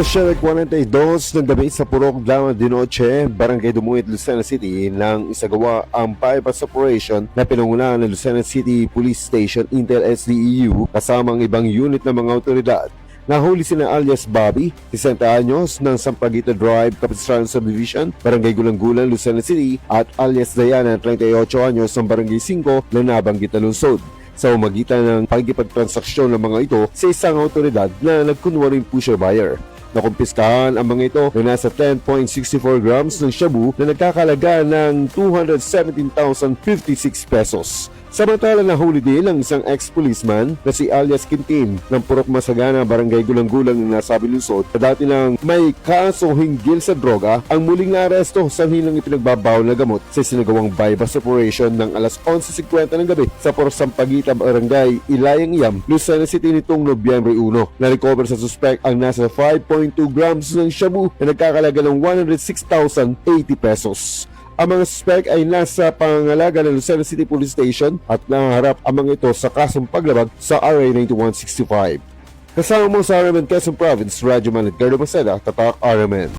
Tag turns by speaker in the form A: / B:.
A: Siyempre 42 ng gabi sa Purok Dama de Noche, Barangay Dumuit, Lucena City nang isagawa ang bypass operation na pinangunahan ng Lucena City Police Station Intel SDEU kasama ang ibang unit ng mga otoridad. Nahuli sina alias Bobby, 60 anyos ng Sampaguita Drive, Capistrano Subdivision, Barangay Gulang-Gulang, Lucena City at alias Diana, 38 anyos ng Barangay 5 na nabanggit na lungsod sa umagitan ng pagkipagtransaksyon ng mga ito sa isang otoridad na nagkunwaring pusher buyer. Nakumpiskahan ang mga ito na nasa 10.64 grams ng shabu na nagkakalaga ng 217,056 pesos. Samantala nahuli din ang isang ex-policeman na si alias Quintin ng Purok Masagana, Barangay Gulang-Gulang ng nasabi Luzon na dati lang may kaso hinggil sa droga ang muling naaresto sa hilang ipinagbabawal na gamot sa sinagawang bypass operation ng alas 11.50 ng gabi sa Porsampagita, Barangay Ilayang Iyam, Lucena City nitong Nobyembre 1. Na-recover sa suspect ang nasa 5.2 grams ng shabu na nagkakalaga ng 106,080 pesos. Ang mga suspect ay nasa pangalaga ng Lucena City Police Station at nangaharap ang mga ito sa kasong paglabag sa RA 9165. Kasama mo sa RMN Quezon Province, Radyo Man at Gardo Maceda, Tatak RMN.